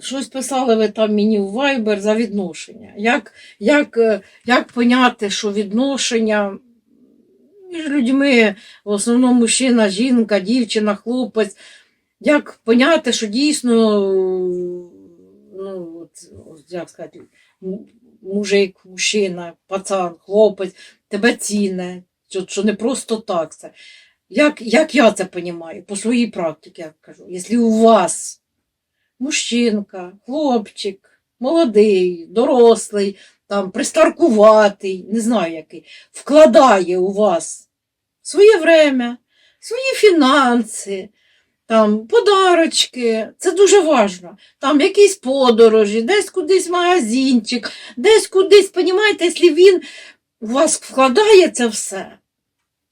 щось писали ви там мені в Viber за відношення. Як, як, е, як поняти, що відношення між людьми, в основному мужчина, жінка, дівчина, хлопець. Як поняти, що дійсно, ну, от, як сказати, мужик, мужчина, пацан, хлопець тебе ціне, що не просто так це. Як, як я це розумію? По своїй практиці я кажу. Якщо у вас мужчинка, хлопчик, молодий, дорослий, там, пристаркуватий, не знаю який, вкладає у вас своє время, свої фінанси, там, подарочки, це дуже важливо. Там якісь подорожі, десь кудись магазинчик, десь кудись, понімаєте, якщо він у вас вкладає це все,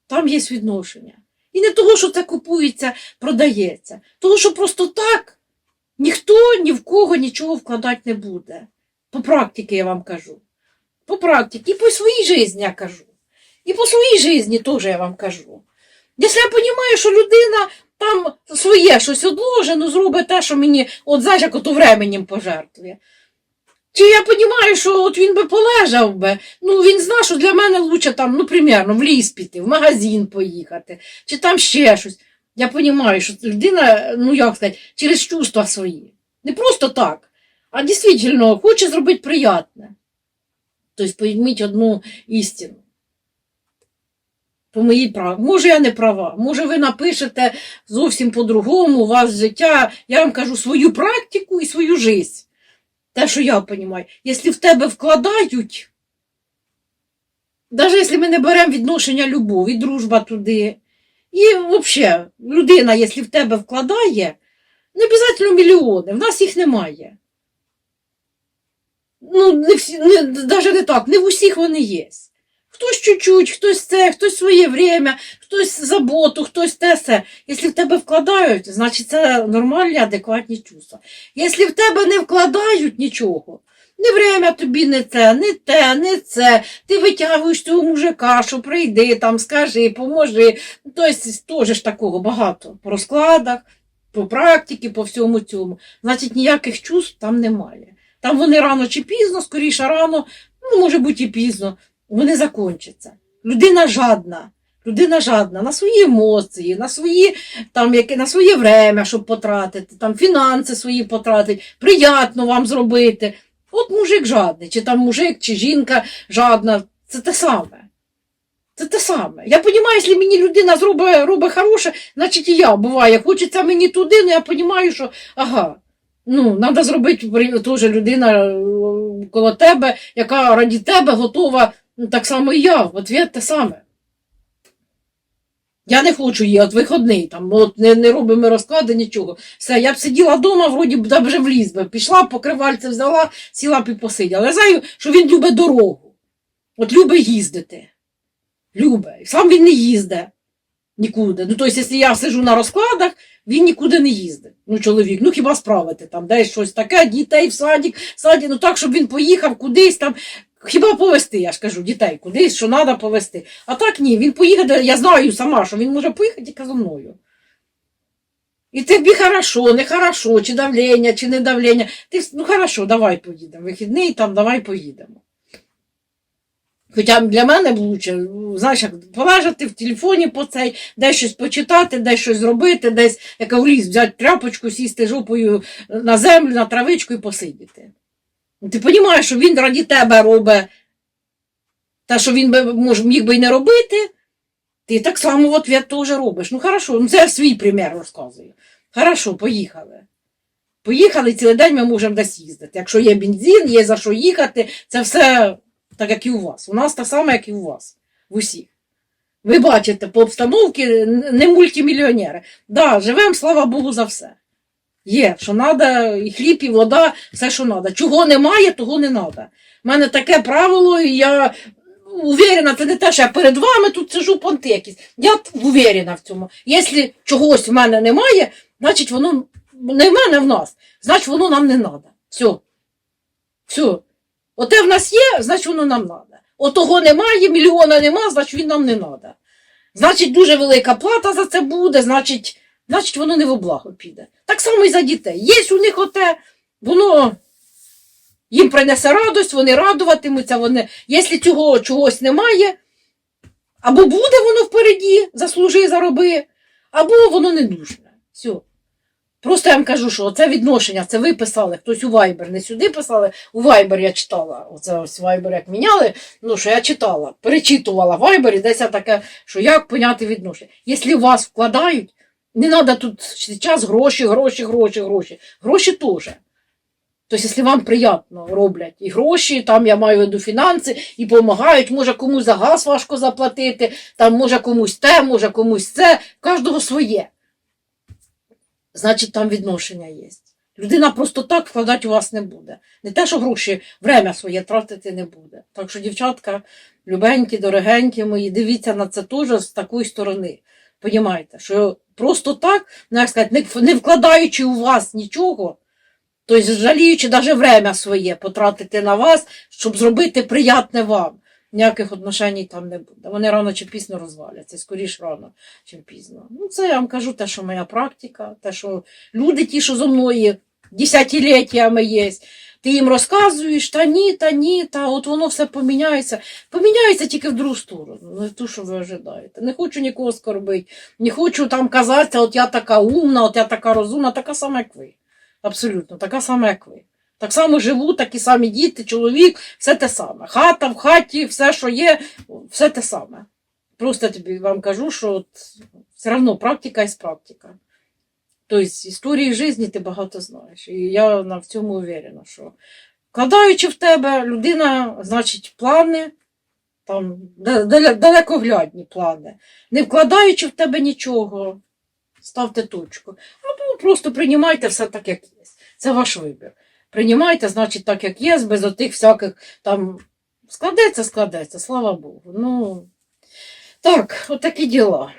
там є відношення. І не того, що це купується, продається, того, що просто так ніхто ні в кого нічого вкладати не буде. По практиці я вам кажу. По практиці. І по своїй житті я кажу. І по своїй житті теж я вам кажу. Якщо я розумію, що людина там своє щось одложено, ну, зробить те, що мені, от знаєш, як ото временем пожертвує. Чи я розумію, що от він би полежав би, ну він знає, що для мене лучше там, ну, примерно, в ліс піти, в магазин поїхати, чи там ще щось. Я розумію, що людина, ну як сказати, через чувства свої. Не просто так, а дійсно хоче зробити приємне. Тобто пойміть одну істину. По моїй праві. Може, я не права. Може, ви напишете зовсім по-другому, у вас життя. Я вам кажу свою практику і свою життя. Те, що я розумію. Якщо в тебе вкладають, навіть якщо ми не беремо відношення любові, дружба туди. І взагалі, людина, якщо в тебе вкладає, не обов'язково мільйони, в нас їх немає. Ну, не всі, не, навіть не так, не в усіх вони є. Хтось чуть-чуть, хтось це, хтось своє время, хтось заботу, хтось те все. Якщо в тебе вкладають, значить це нормальні, адекватні чувства. Якщо в тебе не вкладають нічого, не время тобі не це, не те, не це. Ти витягуєш цього мужика, що прийди, там, скажи, поможи. Тобто теж такого багато по розкладах, по практиці, по всьому цьому. Значить, ніяких чувств там немає. Там вони рано чи пізно, скоріше рано, ну, може бути і пізно, вони закінчаться. Людина жадна. Людина жадна на свої емоції, на свої, там, яке, на своє время, щоб потратити, там, фінанси свої потратити, приємно вам зробити. От мужик жадний, чи там мужик, чи жінка жадна, це те саме. Це те саме. Я розумію, якщо мені людина зробить, робить хороше, значить і я буває. Хочеться мені туди, але я розумію, що ага, ну, треба зробити теж людина е, коло тебе, яка раді тебе готова, ну, так само і я, ответ те саме. Я не хочу її от виходний, там, от не, не робимо розклади, нічого. Все, я б сиділа вдома, вроді б да, вже в ліс би. Пішла, покривальце взяла, сіла б і посиділа. Я знаю, що він любить дорогу. От любить їздити. Любить. Сам він не їздить нікуди. Ну, тобто, якщо я сижу на розкладах, він нікуди не їздить. Ну, чоловік, ну хіба справити там, десь щось таке, дітей в садик, садик, ну так, щоб він поїхав кудись там. Хіба повезти, я ж кажу, дітей кудись, що треба повезти. А так ні, він поїхав, я знаю сама, що він може поїхати тільки зі мною. І тобі хорошо, не хорошо, чи давлення, чи не давлення. Ти, ну хорошо, давай поїдемо. Вихідний там, давай поїдемо. Хоча для мене лучше, знаєш, як полежати в телефоні по цей, десь щось почитати, десь щось зробити, десь як в ліс взяти тряпочку, сісти жопою на землю, на травичку і посидіти. Ти розумієш, що він раді тебе робить те, що він би, міг би і не робити, ти так само в ответ теж робиш. Ну хорошо, ну це я свій примір розказую. Хорошо, поїхали. Поїхали, цілий день ми можемо десь їздити. Якщо є бензин, є за що їхати, це все так, як і у вас. У нас так само, як і у вас. В усіх. Ви бачите, по обстановці не мультимільйонери. Да, живемо, слава Богу, за все. Є, що треба, і хліб, і вода, все, що треба. Чого немає, того не треба. У мене таке правило, і я уверена, це не те, що я перед вами тут сижу понти якісь. Я уверена в цьому. Якщо чогось в мене немає, значить воно не в мене, в нас, значить воно нам не треба. Все. Все. Оте в нас є, значить воно нам треба. Отого немає, мільйона нема, значить він нам не треба. Значить, дуже велика плата за це буде, значить, значить воно не в благо піде. Так само і за дітей. Є у них оте, воно їм принесе радость, вони радуватимуться, вони, якщо цього чогось немає, або буде воно впереді, заслужи, зароби, або воно не нужне. Все. Просто я вам кажу, що це відношення, це ви писали, хтось у Viber, не сюди писали, у Viber я читала. Оце ось Viber як міняли, ну що я читала, перечитувала Viber, десь я таке, що як поняти відношення. Якщо вас вкладають, не треба тут час гроші, гроші, гроші, гроші. Гроші теж. Тобто, якщо вам приємно роблять і гроші, там я маю виду фінанси, і допомагають, може комусь за газ важко заплатити, там може комусь те, може комусь це, кожного своє. Значить, там відношення є. Людина просто так вкладати у вас не буде. Не те, що гроші, время своє тратити не буде. Так що, дівчатка, любенькі, дорогенькі мої, дивіться на це теж з такої сторони. Понімаєте, що просто так, ну, як сказати, не, вкладаючи у вас нічого, тобто жаліючи навіть время своє потратити на вас, щоб зробити приятне вам. Ніяких отношень там не буде. Вони рано чи пізно розваляться, скоріш рано, чим пізно. Ну, це я вам кажу те, що моя практика, те, що люди ті, що зо мною десятиліттями є, ти їм розказуєш, та ні, та ні, та от воно все поміняється. Поміняється тільки в другу сторону, не ту, що ви ожидаєте. Не хочу нікого скорбити, не хочу там казати, от я така умна, от я така розумна, така сама, як ви. Абсолютно, така сама, як ви. Так само живу, такі самі діти, чоловік, все те саме. Хата в хаті, все, що є, все те саме. Просто тобі вам кажу, що от, все одно практика є практика. Тобто історії житті ти багато знаєш. І я в цьому уверена, що вкладаючи в тебе, людина, значить, плани, там, да- да- далекоглядні плани, не вкладаючи в тебе нічого, ставте точку. Або просто приймайте все так, як є. Це ваш вибір. Приймайте, значить, так, як є, без отих всяких там складеться, складеться, слава Богу. Ну, так, отакі діла.